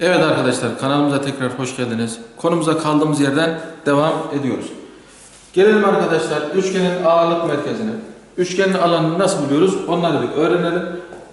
Evet arkadaşlar kanalımıza tekrar hoş geldiniz. Konumuza kaldığımız yerden devam ediyoruz. Gelelim arkadaşlar üçgenin ağırlık merkezine. Üçgenin alanını nasıl buluyoruz onları bir öğrenelim.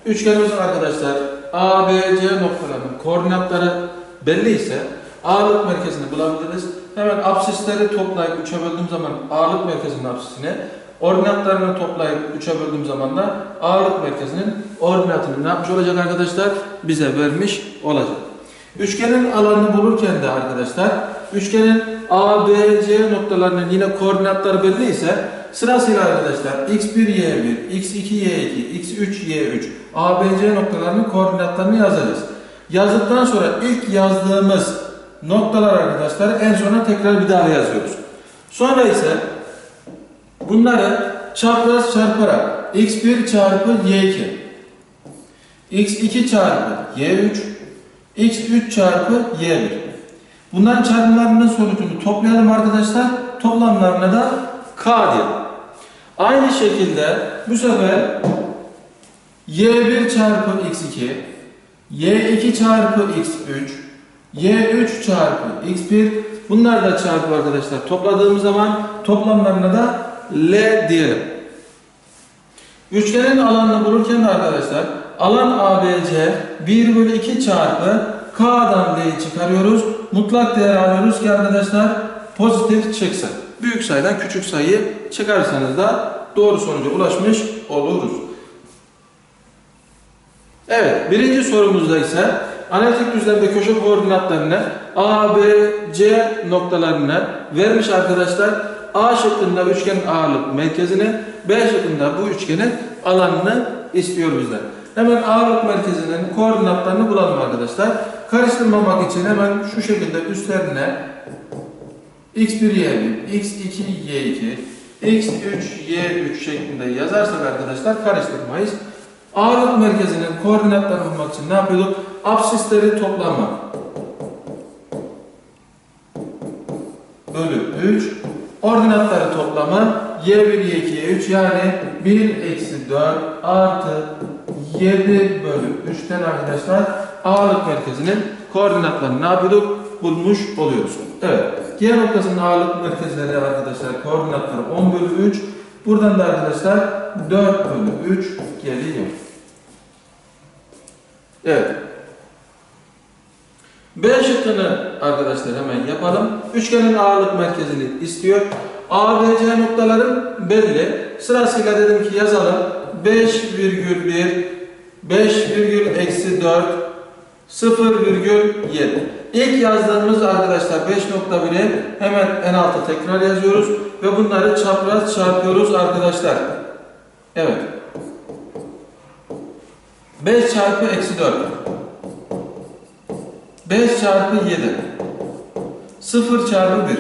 Üçgenimizin arkadaşlar A, B, C noktalarının koordinatları belli ise ağırlık merkezini bulabiliriz. Hemen absisleri toplayıp 3'e böldüğüm zaman ağırlık merkezinin absisine, ordinatlarını toplayıp 3'e böldüğüm zaman da ağırlık merkezinin ordinatını ne yapmış olacak arkadaşlar? Bize vermiş olacak. Üçgenin alanını bulurken de arkadaşlar, üçgenin A, B, C noktalarının yine koordinatları belli ise sırasıyla arkadaşlar x1, y1, x2, y2, x3, y3, A, B, C noktalarının koordinatlarını yazacağız. Yazdıktan sonra ilk yazdığımız noktalar arkadaşlar en sona tekrar bir daha yazıyoruz. Sonra ise bunları çapraz çarparak x1 çarpı y2 x2 çarpı y3 x3 çarpı y1 bunların çarpımlarının sonucunu toplayalım arkadaşlar. Toplamlarına da k diyelim. Aynı şekilde bu sefer y1 çarpı x2 y2 çarpı x3 y3 çarpı x1 bunlar da çarpı arkadaşlar. Topladığımız zaman toplamlarına da L diyelim. Üçgenin alanını bulurken arkadaşlar alan ABC 1 bölü 2 çarpı K'dan L'yi çıkarıyoruz. Mutlak değer alıyoruz ki arkadaşlar pozitif çıksın. Büyük sayıdan küçük sayıyı çıkarırsanız da doğru sonuca ulaşmış oluruz. Evet, birinci sorumuzda ise analitik düzlemde köşe koordinatlarını A, B, C noktalarını vermiş arkadaşlar. A şıkkında üçgenin ağırlık merkezini, B şıkkında bu üçgenin alanını istiyor bizden. Hemen ağırlık merkezinin koordinatlarını bulalım arkadaşlar. Karıştırmamak için hemen şu şekilde üstlerine x1, y1, x2, y2, x3, y3 şeklinde yazarsak arkadaşlar karıştırmayız. Ağırlık merkezinin koordinatlarını bulmak için ne yapıyorduk? Absisleri toplamak. Bölü 3. Ordinatları toplama. Y1, Y2, Y3 yani 1 eksi 4 artı 7 bölü 3'ten arkadaşlar ağırlık merkezinin koordinatlarını ne yapıyorduk? Bulmuş oluyoruz. Evet. G noktasının ağırlık merkezleri arkadaşlar koordinatları 10 bölü 3. Buradan da arkadaşlar 4 bölü 3 geliyor. Evet. B şıkkını arkadaşlar hemen yapalım. Üçgenin ağırlık merkezini istiyor. A, B, C noktaların belli. Sırasıyla dedim ki yazalım. 5,1, 5,4, 0,7. İlk yazdığımız arkadaşlar 5.1'i hemen en alta tekrar yazıyoruz. Ve bunları çapraz çarpıyoruz arkadaşlar. Evet. 5 çarpı eksi 4. 5 çarpı 7. 0 çarpı 1.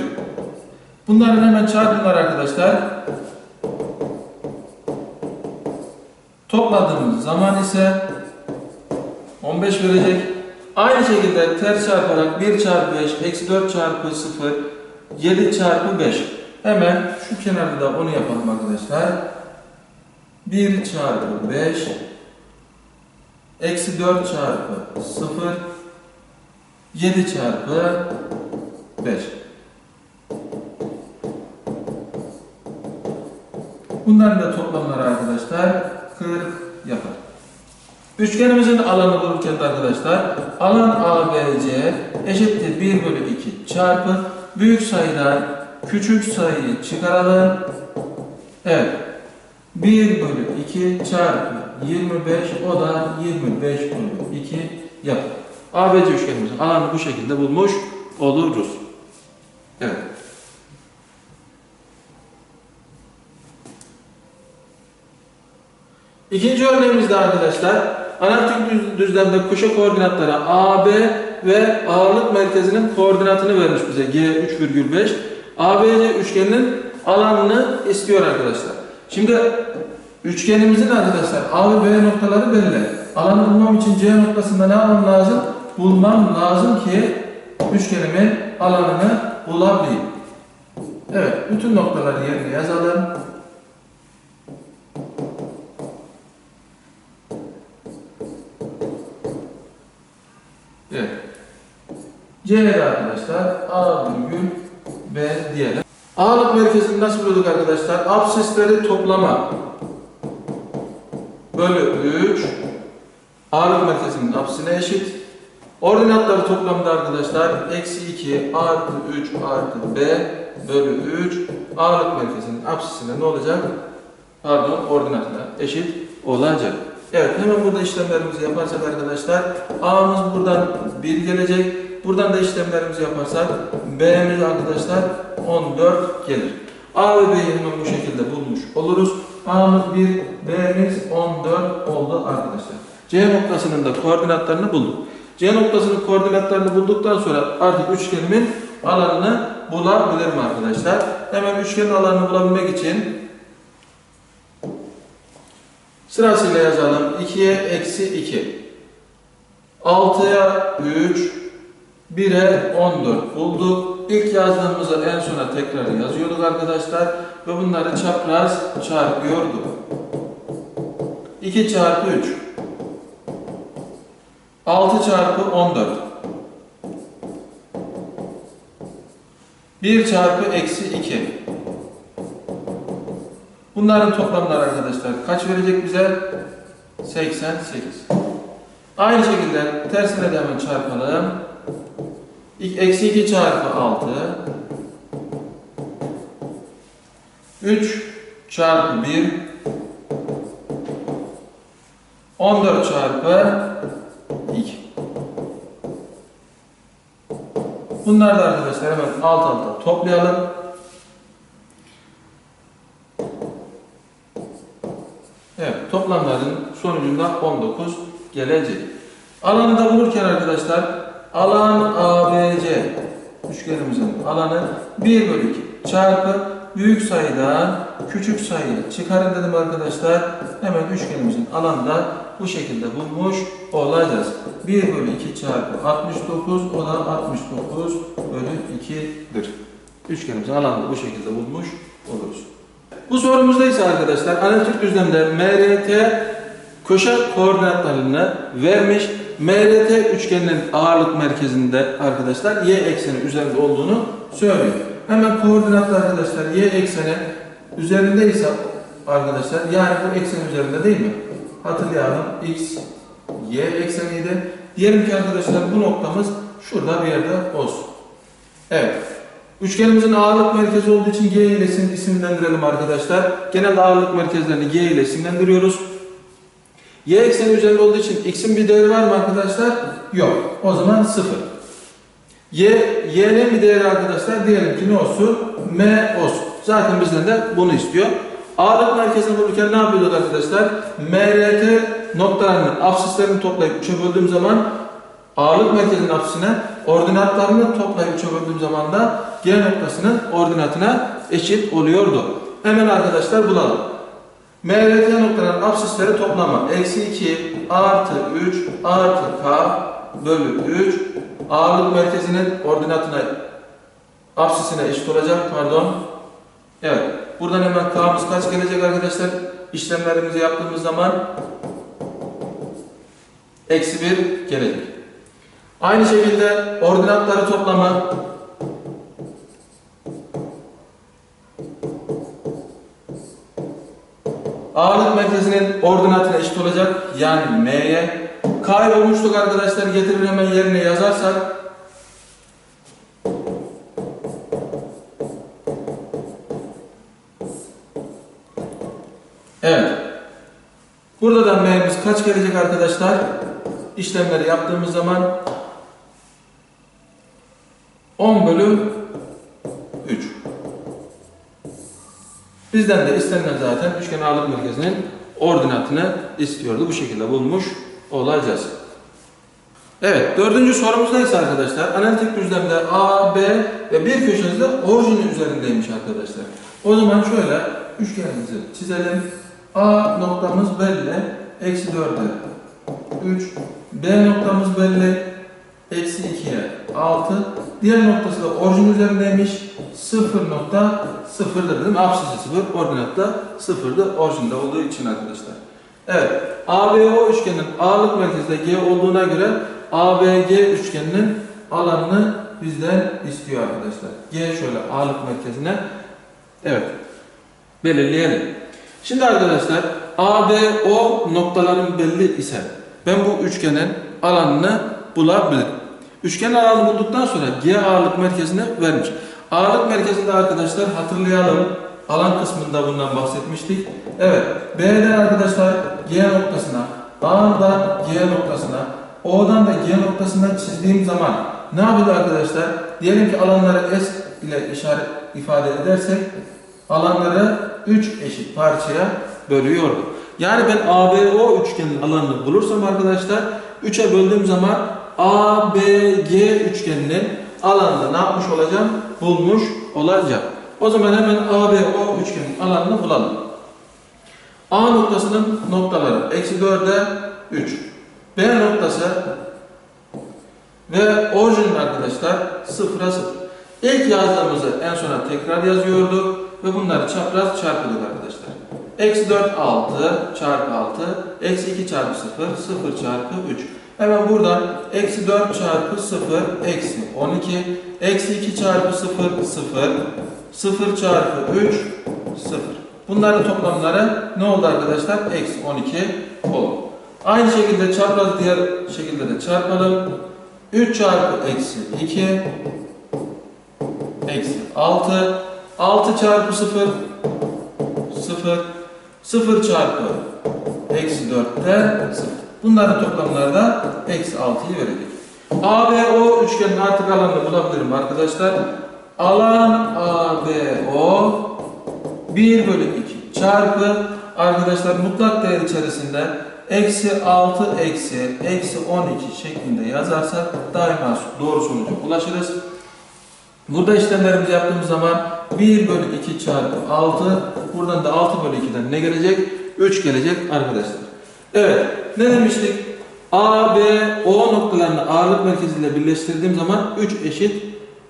Bunların hemen çarpımları arkadaşlar. Topladığımız zaman ise 15 verecek. Aynı şekilde ters çarparak 1 çarpı 5, eksi 4 çarpı 0, 7 çarpı 5. Hemen şu kenarda da onu yapalım arkadaşlar. 1 çarpı 5, eksi 4 çarpı 0, 7 çarpı 5. Bunların da toplamları arkadaşlar 40 yapar. Üçgenimizin alanı bulurken arkadaşlar alan ABC eşittir 1 bölü 2 çarpı büyük sayıdan küçük sayıyı çıkaralım. Evet. 1 bölü 2 çarpı 25 o da 25 bölü 2 yapar. ABC üçgenimizin alanı bu şekilde bulmuş oluruz. Evet. İkinci örneğimizde arkadaşlar analitik düz- düzlemde köşe koordinatları AB ve ağırlık merkezinin koordinatını vermiş bize G3,5. ABC üçgeninin alanını istiyor arkadaşlar. Şimdi üçgenimizin arkadaşlar A ve B noktaları belli. Alanı bulmam için C noktasında ne yapmam lazım? Bulmam lazım ki üçgenimin alanını bulabileyim. Evet, bütün noktaları yerine yazalım. C'de arkadaşlar A virgül B diyelim. A'lık merkezini nasıl bulduk arkadaşlar? Absisleri toplama bölü 3 A'lık merkezinin apsisine eşit. Ordinatları toplamda arkadaşlar eksi 2 artı 3 artı B bölü 3 A'lık merkezinin apsisine ne olacak? Pardon ordinatına eşit olacak. Evet hemen burada işlemlerimizi yaparsak arkadaşlar A'mız buradan 1 gelecek. Buradan da işlemlerimizi yaparsak B'miz arkadaşlar 14 gelir. A ve B'yi hemen bu şekilde bulmuş oluruz. A'mız 1, B'miz 14 oldu arkadaşlar. C noktasının da koordinatlarını bulduk. C noktasının koordinatlarını bulduktan sonra artık üçgenimin alanını bulabilirim arkadaşlar. Hemen üçgenin alanını bulabilmek için sırasıyla yazalım. 2'ye eksi 2. 6'ya 3. 1'e 14 bulduk. İlk yazdığımızı en sona tekrar yazıyorduk arkadaşlar. Ve bunları çapraz çarpıyorduk. 2 çarpı 3. 6 çarpı 14. 1 çarpı eksi 2. Bunların toplamları arkadaşlar kaç verecek bize? 88. Aynı şekilde tersine de hemen çarpalım. Eksi 2 çarpı 6. 3 çarpı 1. 14 çarpı 2. Bunlar da arkadaşlar hemen alt alta toplayalım. Evet, toplamların sonucunda 19 gelecek. Alanı da bulurken arkadaşlar, alan ABC üçgenimizin alanı 1 bölü 2 çarpı büyük sayıdan küçük sayıyı çıkarın dedim arkadaşlar. Hemen üçgenimizin alanı da bu şekilde bulmuş olacağız. 1 bölü 2 çarpı 69 o da 69 bölü 2'dir. Üçgenimizin alanını bu şekilde bulmuş oluruz. Bu sorumuzda ise arkadaşlar analitik düzlemde MRT köşe koordinatlarını vermiş. MRT üçgeninin ağırlık merkezinde arkadaşlar y ekseni üzerinde olduğunu söylüyor. Hemen koordinatlar arkadaşlar y ekseni üzerinde ise arkadaşlar yani bu eksen üzerinde değil mi? Hatırlayalım x y ekseniydi. Diyelim ki arkadaşlar bu noktamız şurada bir yerde olsun. Evet. Üçgenimizin ağırlık merkezi olduğu için G ile isim- isimlendirelim arkadaşlar. Genel ağırlık merkezlerini G ile isimlendiriyoruz. Y ekseni üzerinde olduğu için x'in bir değeri var mı arkadaşlar? Yok. O zaman 0. Y, y'nin bir değeri arkadaşlar diyelim ki ne olsun? M olsun. Zaten bizden de bunu istiyor. Ağırlık merkezini bulurken ne yapıyorduk arkadaşlar? MRT noktalarının absislerini toplayıp 3'e böldüğüm zaman ağırlık merkezinin apsisine ordinatlarını toplayıp 3'e böldüğüm zaman da G noktasının ordinatına eşit oluyordu. Hemen arkadaşlar bulalım. MRT noktaların absisleri toplama. Eksi 2 artı 3 artı K bölü 3 ağırlık merkezinin ordinatına absisine eşit olacak. Pardon. Evet. Buradan hemen K'mız kaç gelecek arkadaşlar? İşlemlerimizi yaptığımız zaman eksi 1 gelecek. Aynı şekilde ordinatları toplama ağırlık merkezinin ordinatına eşit olacak. Yani M'ye. K'yı bulmuştuk arkadaşlar. Getirir hemen yerine yazarsak. Evet. Burada da M'miz kaç gelecek arkadaşlar? İşlemleri yaptığımız zaman 10 bölü Bizden de istenilen zaten üçgen ağırlık merkezinin ordinatını istiyordu. Bu şekilde bulmuş olacağız. Evet, dördüncü sorumuzda ise arkadaşlar analitik düzlemde A, B ve bir köşesi de orijinin üzerindeymiş arkadaşlar. O zaman şöyle üçgenimizi çizelim. A noktamız belli. Eksi 4'e 3. B noktamız belli. Eksi 2'ye 6. Diğer noktası da orijin üzerindeymiş. 0.0'dır değil mi? Apsisi 0, ordinat da 0'dı orijinde olduğu için arkadaşlar. Evet, ABO üçgenin ağırlık merkezi de G olduğuna göre ABG üçgeninin alanını bizden istiyor arkadaşlar. G şöyle A'lık merkezine. Evet. Belirleyelim. Şimdi arkadaşlar A, B, O noktaların belli ise ben bu üçgenin alanını bulabilirim. Üçgen alanını bulduktan sonra G ağırlık merkezine vermiş. Ağırlık merkezinde arkadaşlar hatırlayalım. Alan kısmında bundan bahsetmiştik. Evet. B'den arkadaşlar G noktasına, A'dan G noktasına, O'dan da G noktasından çizdiğim zaman ne yapıyor arkadaşlar? Diyelim ki alanları S ile işaret ifade edersek alanları 3 eşit parçaya bölüyordu. Yani ben ABO üçgenin alanını bulursam arkadaşlar 3'e böldüğüm zaman ABG üçgeninin alanını ne yapmış olacağım? Bulmuş olacağım. O zaman hemen ABO üçgenin alanını bulalım. A noktasının noktaları eksi 4'e 3. B noktası ve orijinin arkadaşlar 0'a 0. İlk yazdığımızı en sona tekrar yazıyorduk ve bunları çapraz çarpıyorduk arkadaşlar. Eksi 4 6 çarpı 6, eksi 2 çarpı 0, 0 çarpı 3. Hemen buradan eksi 4 çarpı 0, eksi 12, eksi 2 çarpı 0, 0, 0 çarpı 3, 0. Bunların toplamları ne oldu arkadaşlar? Eksi 12 oldu. Aynı şekilde çapraz diğer şekilde de çarpalım. 3 çarpı eksi 2 eksi 6 6 çarpı 0 0 0 çarpı eksi 4'te 0. Bunların toplamları da eksi 6'yı verecek. ABO üçgenin artık alanını bulabilirim arkadaşlar. Alan ABO 1 bölü 2 çarpı arkadaşlar mutlak değer içerisinde eksi 6 eksi eksi 12 şeklinde yazarsak daima doğru sonuca ulaşırız. Burada işlemlerimizi yaptığımız zaman 1 bölü 2 çarpı 6 buradan da 6 bölü 2'den ne gelecek? 3 gelecek arkadaşlar. Evet ne demiştik? A, B, O noktalarını ağırlık merkeziyle birleştirdiğim zaman 3 eşit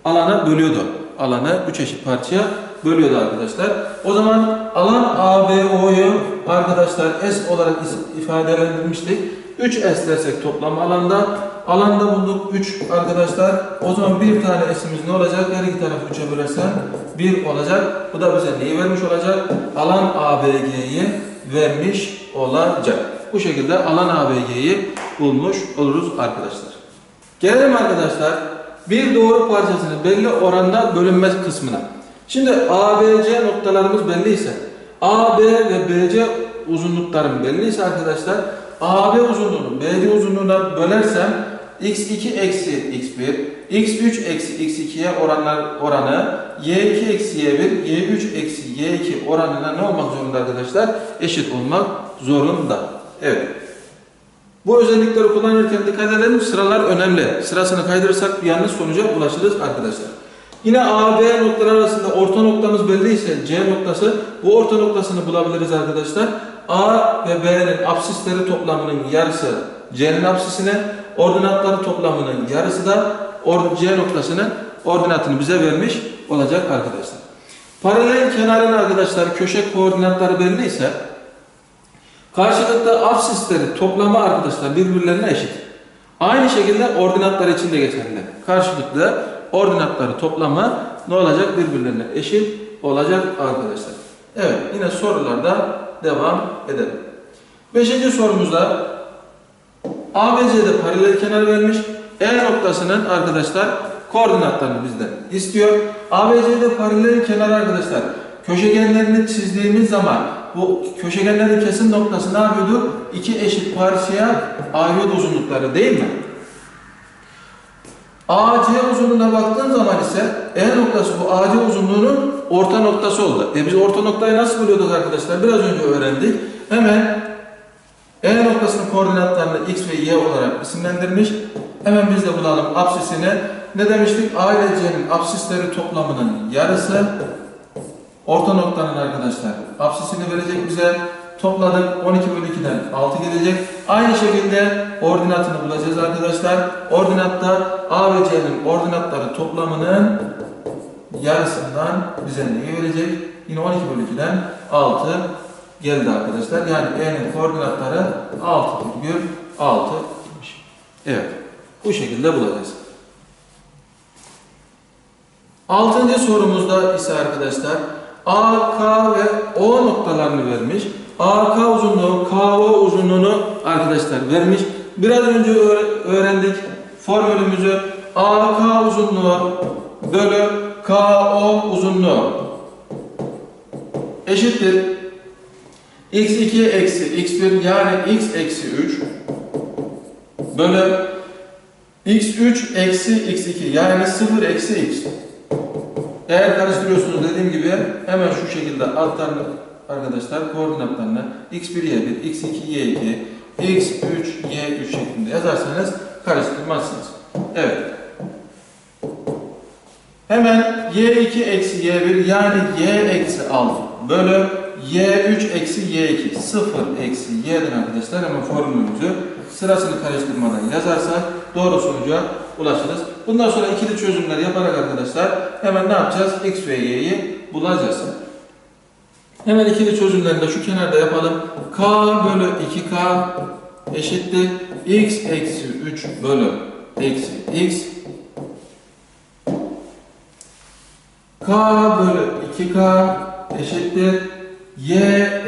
alana bölüyordu. Alanı 3 eşit parçaya bölüyordu arkadaşlar. O zaman alan A, B, O'yu arkadaşlar S olarak is- ifadelendirmiştik. 3S dersek toplam alanda alanda bulduk 3 arkadaşlar. O zaman bir tane S'imiz ne olacak? Her iki tarafı 3'e bölersen 1 olacak. Bu da bize neyi vermiş olacak? Alan ABG'yi vermiş olacak. Bu şekilde alan ABG'yi bulmuş oluruz arkadaşlar. Gelelim arkadaşlar bir doğru parçasının belli oranda bölünmez kısmına. Şimdi ABC noktalarımız belliyse, AB ve BC uzunluklarım belliyse arkadaşlar, AB uzunluğunu BC uzunluğuna bölersem x2 eksi x1, x3 eksi x2'ye oranlar oranı, y2 eksi y1, y3 eksi y2 oranına ne olmak zorunda arkadaşlar? Eşit olmak zorunda. Evet. Bu özellikleri kullanırken dikkat edelim. Sıralar önemli. Sırasını kaydırırsak bir yanlış sonuca ulaşırız arkadaşlar. Yine A, B noktalar arasında orta noktamız belliyse C noktası bu orta noktasını bulabiliriz arkadaşlar. A ve B'nin absisleri toplamının yarısı C'nin absisine, ordinatları toplamının yarısı da C noktasının ordinatını bize vermiş olacak arkadaşlar. Paralel kenarın arkadaşlar köşe koordinatları belliyse Karşılıklı absisleri toplamı arkadaşlar birbirlerine eşit. Aynı şekilde ordinatlar için de geçerli. Karşılıklı ordinatları toplamı ne olacak? Birbirlerine eşit olacak arkadaşlar. Evet yine sorularda devam edelim. Beşinci sorumuzda ABC'de paralel kenar vermiş. E noktasının arkadaşlar koordinatlarını bizden istiyor. ABC'de paralel kenar arkadaşlar köşegenlerini çizdiğimiz zaman bu köşegenlerin kesim noktası ne yapıyordu? İki eşit parçaya ayırıyordu uzunlukları değil mi? AC uzunluğuna baktığın zaman ise E noktası bu AC uzunluğunun orta noktası oldu. E biz orta noktayı nasıl buluyorduk arkadaşlar? Biraz önce öğrendik. Hemen E noktasının koordinatlarını X ve Y olarak isimlendirmiş. Hemen biz de bulalım absisini. Ne demiştik? A ile C'nin absisleri toplamının yarısı Orta noktanın arkadaşlar absisini verecek bize. Topladık 12 bölü 2'den 6 gelecek. Aynı şekilde ordinatını bulacağız arkadaşlar. Ordinatta A ve C'nin ordinatları toplamının yarısından bize neyi verecek? Yine 12 bölü 2'den 6 geldi arkadaşlar. Yani E'nin koordinatları 6,6 imiş. Evet. Bu şekilde bulacağız. Altıncı sorumuzda ise arkadaşlar A, K ve O noktalarını vermiş. AK uzunluğu, KO uzunluğunu arkadaşlar vermiş. Biraz önce öğre- öğrendik formülümüzü. AK uzunluğu bölü KO uzunluğu eşittir. x2 eksi x1 yani x eksi 3 bölü x3 eksi x2 yani 0 eksi x. Eğer karıştırıyorsunuz dediğim gibi hemen şu şekilde altlarını arkadaşlar koordinatlarını x1 y1, x2 y2, x3 y3 şeklinde yazarsanız karıştırmazsınız. Evet. Hemen y2 eksi y1 yani y eksi 6 bölü y3 eksi y2 0 eksi y'den arkadaşlar hemen formülümüzü sırasını karıştırmadan yazarsak doğru sonuca ulaşırız. Bundan sonra ikili çözümler yaparak arkadaşlar hemen ne yapacağız? x ve y'yi bulacağız. Hemen ikili çözümlerini de şu kenarda yapalım. k bölü 2k eşittir x eksi 3 bölü eksi x k bölü 2k eşittir y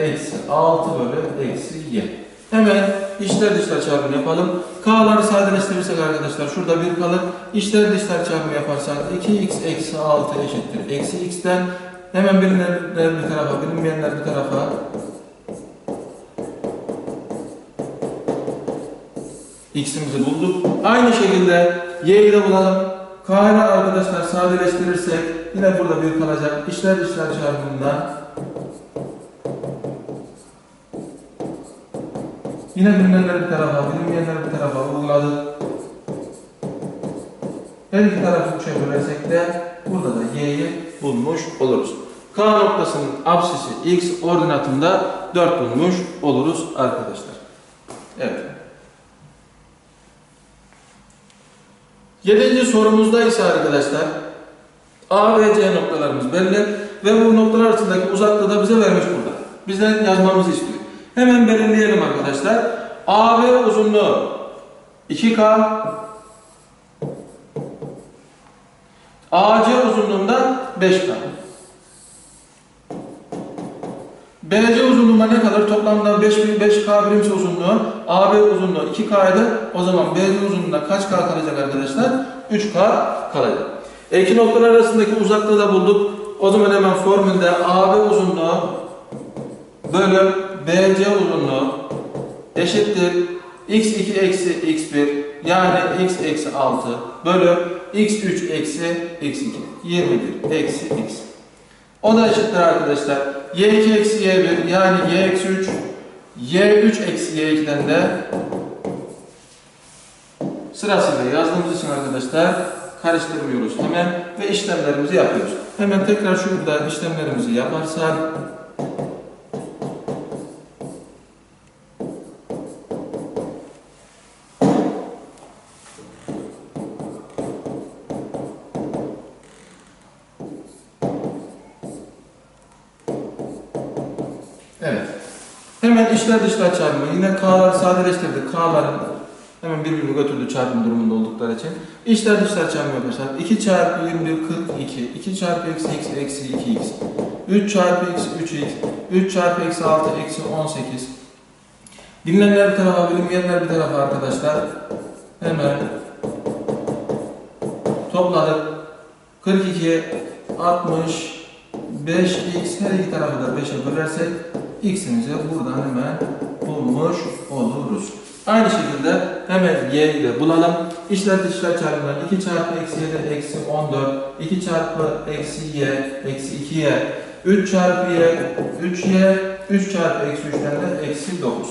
eksi 6 bölü eksi y. Hemen içler dışlar çarpımı yapalım. K'ları sadeleştirirsek arkadaşlar şurada bir kalır. İçler dışlar çarpımı yaparsak 2x eksi 6 eşittir. Eksi x'ten hemen bilinenler bir tarafa, bilinmeyenler bir tarafa x'imizi bulduk. Aynı şekilde y'yi de bulalım. K'yı arkadaşlar sadeleştirirsek yine burada bir kalacak. İçler dışlar çarpımından Yine bilinenler bir tarafa, bilinmeyenler bir tarafa uyguladık. Her iki tarafı üçe bölersek de burada da y'yi bulmuş oluruz. K noktasının apsisi x ordinatında 4 bulmuş oluruz arkadaşlar. Evet. Yedinci sorumuzda ise arkadaşlar A ve C noktalarımız belli ve bu noktalar arasındaki uzaklığı da bize vermiş burada. Bizden yazmamızı istiyor. Hemen belirleyelim arkadaşlar. AB uzunluğu 2K AC uzunluğunda 5K BC uzunluğuna ne kadar? Toplamda 5, 5K birimsi uzunluğu AB uzunluğu 2K'ydı. O zaman BC uzunluğunda kaç K kalacak arkadaşlar? 3K kalacak. E iki noktalar arasındaki uzaklığı da bulduk. O zaman hemen formülde AB uzunluğu bölü BC uzunluğu eşittir x2 eksi x1 yani x eksi 6 bölü x3 eksi x2 21 eksi x. O da eşittir arkadaşlar. y2 eksi y1 yani y eksi 3 y3 eksi y2'den de sırasıyla yazdığımız için arkadaşlar karıştırmıyoruz hemen ve işlemlerimizi yapıyoruz. Hemen tekrar şurada işlemlerimizi yaparsak içler dışlar çarpımı. Yine K'ları sadeleştirdik. K'ların hemen birbirini götürdü çarpım durumunda oldukları için. İçler dışlar çarpımı yaparsak 2 çarpı 21 42. 2 çarpı eksi x eksi 2x. 3 çarpı x 3x. 3 çarpı eksi 6 eksi 18. Bilinenler bir tarafa, bilinmeyenler bir tarafa arkadaşlar. Hemen topladık. 42, 60, 5x her iki tarafı da 5'e bölersek x'imizi buradan hemen bulmuş oluruz. Aynı şekilde hemen y'yi de bulalım. İçler dışlar çarpımından 2 çarpı eksi 7 eksi 14, 2 çarpı eksi y eksi 2y, 3 çarpı y 3y, 3 çarpı eksi 3'ten de eksi 9.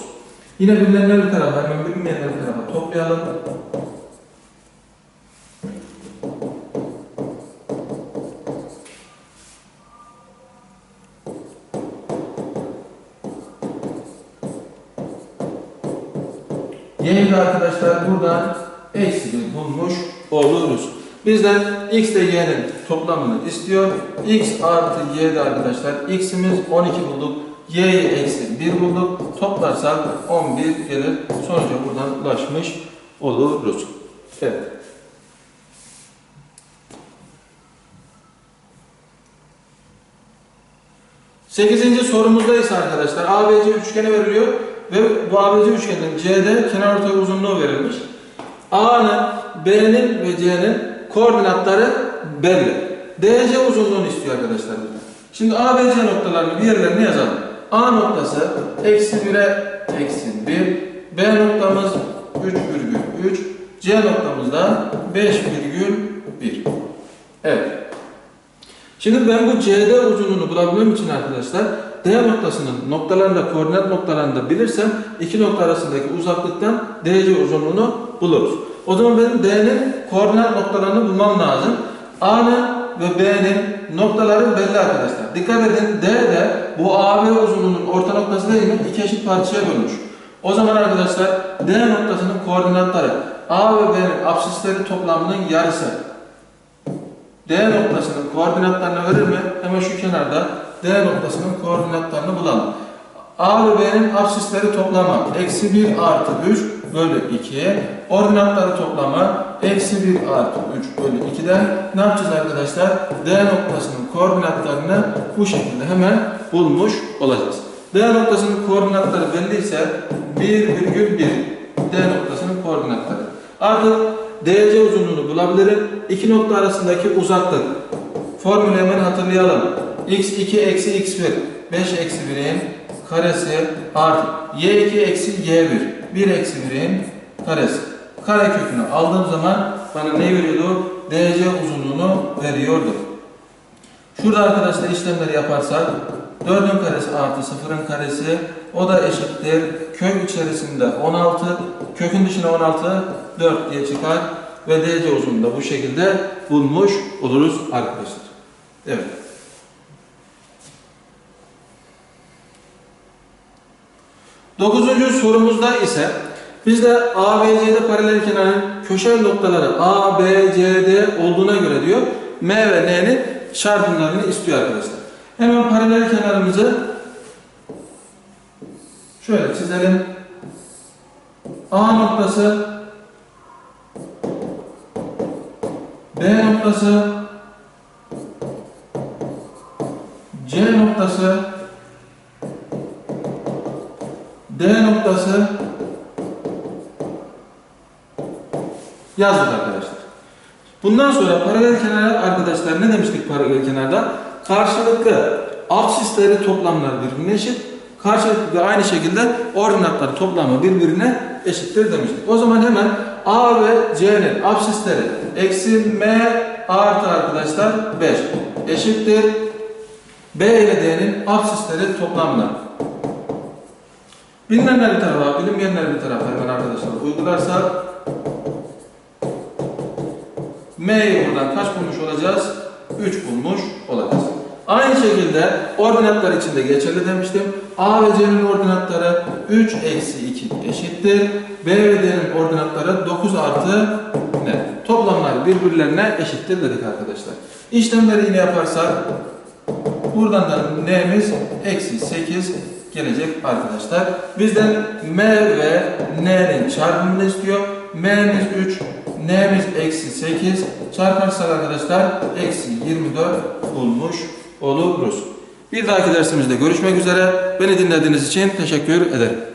Yine bilinenler bir tarafa hemen bilinmeyenler bir tarafa toplayalım. Y'yi de arkadaşlar burada eksi 1 bulmuş oluruz. Bizden x ile y'nin toplamını istiyor. x artı y'de arkadaşlar x'imiz 12 bulduk. y'yi eksi 1 bulduk. Toplarsak 11 gelir. Sonuca buradan ulaşmış oluruz. Evet. Sekizinci sorumuzda ise arkadaşlar ABC üçgeni veriliyor ve bu ABC üçgenin C'de kenarortay uzunluğu verilmiş. A'nın, B'nin ve C'nin koordinatları belli. DC uzunluğunu istiyor arkadaşlar. Şimdi ABC noktalarını bir yerlerine yazalım. A noktası eksi 1'e eksi 1. B noktamız 3,3. C noktamız da 5,1. Evet. Şimdi ben bu CD uzunluğunu bulabilmem için arkadaşlar D noktasının noktalarında, koordinat noktalarında bilirsem iki nokta arasındaki uzaklıktan DC uzunluğunu buluruz. O zaman benim D'nin koordinat noktalarını bulmam lazım. A'nın ve B'nin noktaları belli arkadaşlar. Dikkat edin D de bu AB uzunluğunun orta noktası değil mi? İki eşit parçaya bölmüş. O zaman arkadaşlar D noktasının koordinatları A ve B'nin absisleri toplamının yarısı. D noktasının koordinatlarını verir mi? Hemen şu kenarda D noktasının koordinatlarını bulalım. A ve B'nin absisleri toplamı eksi 1 artı 3 bölü 2. Ordinatları toplamı eksi 1 artı 3 bölü 2'den ne yapacağız arkadaşlar? D noktasının koordinatlarını bu şekilde hemen bulmuş olacağız. D noktasının koordinatları belliyse 1,1 D noktasının koordinatları. Artık DC uzunluğunu bulabilirim. İki nokta arasındaki uzaklık. Formülü hemen hatırlayalım. X2 eksi x1. 5 eksi 1'in karesi artı y2 eksi y1. 1 eksi 1'in karesi. Kare kökünü aldığım zaman bana ne veriyordu? DC uzunluğunu veriyordu. Şurada arkadaşlar işlemleri yaparsak 4'ün karesi artı 0'ın karesi o da eşittir. Kök içerisinde 16, kökün dışına 16, 4 diye çıkar ve DC uzunluğunu da bu şekilde bulmuş oluruz arkadaşlar. Evet. Dokuzuncu sorumuzda ise bizde A, B, C'de paralel kenarın köşe noktaları A, B, C, D olduğuna göre diyor M ve N'nin çarpımlarını istiyor arkadaşlar. Hemen paralel kenarımızı şöyle çizelim. A noktası B noktası C noktası D noktası yazdık arkadaşlar. Bundan sonra paralel kenar arkadaşlar ne demiştik paralel kenarda? Karşılıklı absisleri toplamlar birbirine eşit. Karşılıklı da aynı şekilde ordinatları toplamı birbirine eşittir demiştik. O zaman hemen A ve C'nin absisleri eksi M artı arkadaşlar 5 eşittir. B ile D'nin absisleri toplamlar. Bilinenler bir tarafa, bilinmeyenler bir tarafa hemen arkadaşlar uygularsak M'yi buradan kaç bulmuş olacağız? 3 bulmuş olacağız. Aynı şekilde ordinatlar için de geçerli demiştim. A ve C'nin ordinatları 3 eksi 2 eşittir. B ve D'nin ordinatları 9 artı ne? Toplamlar birbirlerine eşittir dedik arkadaşlar. İşlemleri yine yaparsak buradan da N'miz eksi 8 gelecek arkadaşlar. Bizden M ve N'nin çarpımını istiyor. M'miz 3, N'miz eksi 8 çarparsak arkadaşlar eksi 24 bulmuş oluruz. Bir dahaki dersimizde görüşmek üzere. Beni dinlediğiniz için teşekkür ederim.